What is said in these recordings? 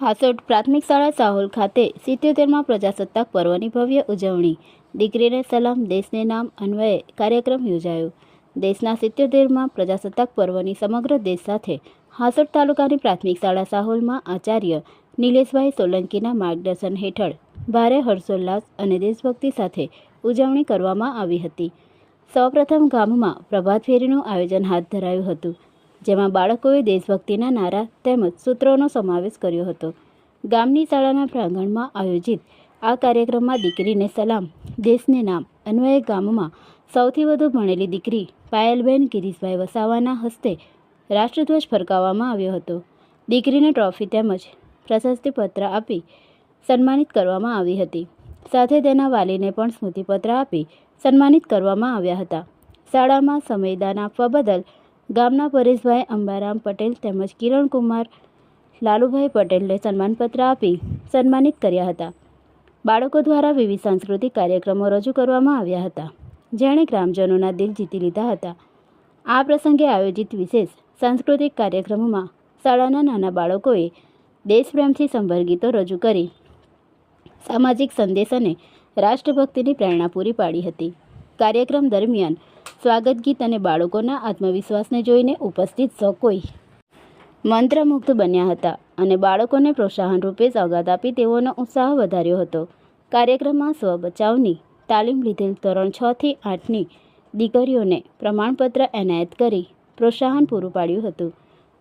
હાસોટ પ્રાથમિક શાળા સાહોલ ખાતે સિત્યોતેરમાં પ્રજાસત્તાક પર્વની ભવ્ય ઉજવણી. દીકરીને સલામ, દેશને નામ, અન્વયે કાર્યક્રમ યોજાયો. દેશના સિત્યોતેરમાં પ્રજાસત્તાક પર્વની સમગ્ર દેશ સાથે હાસોટ તાલુકાની પ્રાથમિક શાળા સાહોલમાં આચાર્ય નિલેશભાઈ સોલંકીના માર્ગદર્શન હેઠળ ભારે હર્ષોલ્લાસ અને દેશભક્તિ સાથે ઉજવણી કરવામાં આવી હતી. સૌપ્રથમ ગામમાં પ્રભાત ફેરીનું આયોજન હાથ ધરાયું હતું. જેમાં બાળકોએ દેશભક્તિના નારા તેમજ સૂત્રોનો સમાવેશ કર્યો હતો. ગામની શાળાના પ્રાંગણમાં આયોજિત આ કાર્યક્રમમાં દીકરીને સલામ, દેશને નામ, અન્વયે ગામમાં સૌથી વધુ ભણેલી દીકરી પાયલબેન ગિરીશભાઈ વસાવાના હસ્તે રાષ્ટ્રધ્વજ ફરકાવવામાં આવ્યો હતો. દીકરીને ટ્રોફી તેમજ પ્રશસ્તિપત્ર આપી સન્માનિત કરવામાં આવી હતી. સાથે તેના વાલીને પણ સ્મૃતિપત્ર આપી સન્માનિત કરવામાં આવ્યા હતા. શાળામાં સમયદાન આપવા બદલ ગામના પરેશભાઈ અંબારામ પટેલ તેમજ કિરણકુમાર લાલુભાઈ પટેલને સન્માનપત્ર આપી સન્માનિત કર્યા હતા. બાળકો દ્વારા વિવિધ સાંસ્કૃતિક કાર્યક્રમો રજૂ કરવામાં આવ્યા હતા. જેણે ગ્રામજનોના દિલ જીતી લીધા હતા. આ પ્રસંગે આયોજિત વિશેષ સાંસ્કૃતિક કાર્યક્રમોમાં શાળાના નાના બાળકોએ દેશપ્રેમથી સંભર ગીતો રજૂ કરી, સામાજિક સંદેશ અને રાષ્ટ્રભક્તિની પ્રેરણા પૂરી પાડી હતી. કાર્યક્રમ દરમિયાન સ્વાગત ગીત અને બાળકોના આત્મવિશ્વાસને જોઈને ઉપસ્થિત સૌ કોઈ. મંત્રમુગ્ધ બન્યા હતા અને બાળકોને પ્રોત્સાહન રૂપે સ્વાગત આપી તેઓનો ઉત્સાહ વધાર્યો હતો. કાર્યક્રમમાં સ્વ બચાવની તાલીમ લીધેલ ધોરણ છ થી આઠની દીકરીઓને પ્રમાણપત્ર એનાયત કરી પ્રોત્સાહન પૂરું પાડ્યું હતું.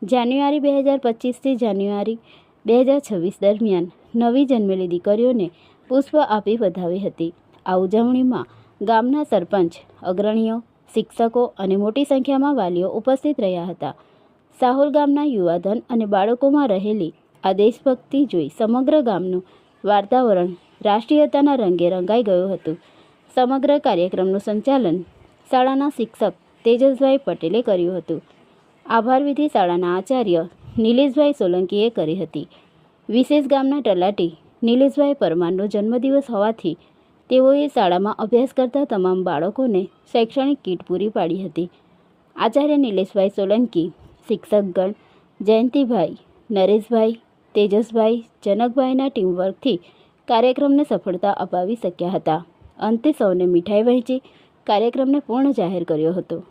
જાન્યુઆરી બે હજાર પચીસથી જાન્યુઆરી બે હજાર છવ્વીસ દરમિયાન નવી જન્મેલી દીકરીઓને પુષ્પ આપી વધાવી હતી. આ ઉજવણીમાં ગામના સરપંચ, અગ્રણીઓ શિક્ષકો અને મોટી સંખ્યામાં વાલીઓ ઉપસ્થિત રહ્યા હતા. સાહોલ ગામના યુવાધન અને બાળકોમાં રહેલી આ દેશભક્તિ જોઈ સમગ્ર ગામનું વાતાવરણ રાષ્ટ્રીયતાના રંગે રંગાઈ ગયું હતું. સમગ્ર કાર્યક્રમનું સંચાલન શાળાના શિક્ષક તેજસભાઈ પટેલે કર્યું હતું. આભાર વિધિ શાળાના આચાર્ય નિલેશભાઈ સોલંકીએ કરી હતી. વિશેષ ગામના તલાટી નિલેશભાઈ પરમારનો જન્મદિવસ હોવાથી તેઓએ શાળામાં અભ્યાસ કરતા તમામ બાળકોને શૈક્ષણિક કીટ પૂરી પાડી હતી. આચાર્ય નિલેશભાઈ સોલંકી, શિક્ષકગણ, જયંતિભાઈ, નરેશભાઈ, તેજસભાઈ, જનકભાઈના ટીમવર્કથી કાર્યક્રમને સફળતા અપાવી શક્યા હતા. અંતે સૌને મીઠાઈ વહેંચી કાર્યક્રમને પૂર્ણ જાહેર કર્યો હતો.